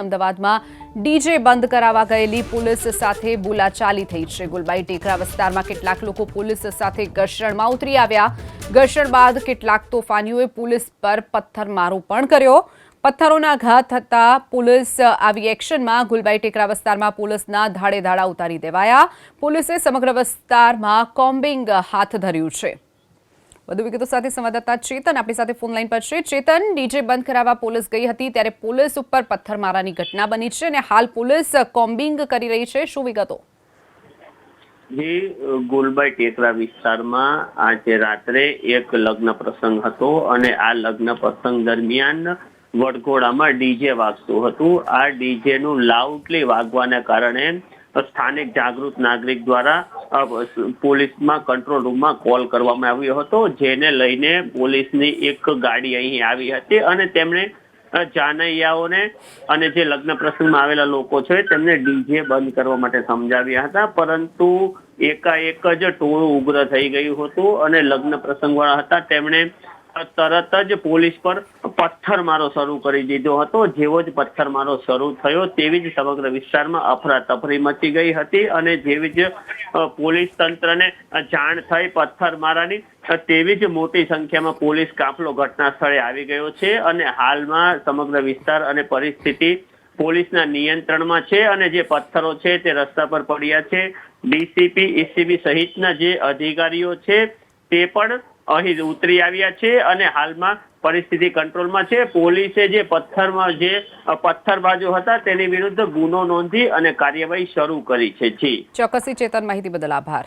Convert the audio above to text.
અમદાવાદમાં ડીજે બંધ કરાવવા ગયેલી પોલીસ સાથે બોલાચાલી થઈ. છે ગુલબાઈ ટેકરા વિસ્તારમાં કેટલાક લોકો પોલીસ સાથે ઘર્ષણમાં ઉતરી આવ્યા. ઘર્ષણ બાદ કેટલાક તોફાનીઓએ પોલીસ પર પથ્થરમારો પણ કર્યો. પથ્થરોના ઘા થતા પોલીસ આવી એક્શનમાં ગુલબાઈ ટેકરા વિસ્તારમાં પોલીસના ધાડે ધાડા ઉતારી દેવાયા. પોલીસે સમગ્ર વિસ્તારમાં કોમ્બિંગ હાથ ધર્યું છે. વધુ વિગતો સાથે સંવાદદાતા ચેતન આપણી સાથે ફોન લાઈન પર છે. ચેતન, ડીજે બંધ કરાવવા પોલીસ ગઈ હતી ત્યારે પોલીસ ઉપર પથ્થરમારાની ઘટના બની છે અને હાલ પોલીસ કોમ્બિંગ કરી રહી છે. શું વિગતો? જે, ગોલબાઈ ટેકરા વિસ્તારમાં આજે રાત્રે એક લગ્ન પ્રસંગ હતો અને આ લગ્ન પ્રસંગ દરમિયાન વડઘોડામાં ડીજે વાગતું હતું. આ ડીજે નું લાઉડલી વાગવાના કારણે સ્થાનિક જાગૃત નાગરિક દ્વારા પોલીસમાં કંટ્રોલ રૂમમાં કોલ કરવામાં આવ્યો હતો, જેને લઈને પોલીસની એક ગાડી અહીં આવી હતી અને તેમણે જાનૈયાઓને અને જે લગ્ન પ્રસંગમાં આવેલા લોકો છે, તેમને ડીજે બંધ કરવા માટે સમજાવ્યા હતા, પરંતુ એકાએક જ ટોળું ઉગ્ર થઈ ગયું હતું અને લગ્ન પ્રસંગવાળા હતા. તેમણે તરત જ પોલીસ પર પથ્થરમારો શરૂ કરી દીધો હતો. જેવો જ પથ્થરમારો શરૂ થયો તેવી જ સમગ્ર વિસ્તારમાં અફરાતફરી મચી ગઈ હતી અને જેવી જ પોલીસ તંત્રને જાણ થઈ પથ્થરમારાની તેવી જ મોટી સંખ્યામાં પોલીસ કાફલો ઘટના સ્થળે આવી ગયો છે અને હાલમાં સમગ્ર વિસ્તાર અને પરિસ્થિતિ પોલીસના નિયંત્રણમાં છે અને જે પથ્થરો છે તે રસ્તા પર પડ્યા છે. ડીસીપી એસીબી સહિતના જે અધિકારીઓ છે તે પણ અહીં ઉતરી આવ્યા છે અને હાલમાં પરિસ્થિતિ કંટ્રોલમાં છે. પોલીસે જે પથ્થરમાં જે પથ્થર પથ્થરબાજો હતા તેની વિરુદ્ધ ગુનો નોંધી અને કાર્યવાહી શરૂ કરી છે. જી. ચેતન માહિતી બદલ આભાર.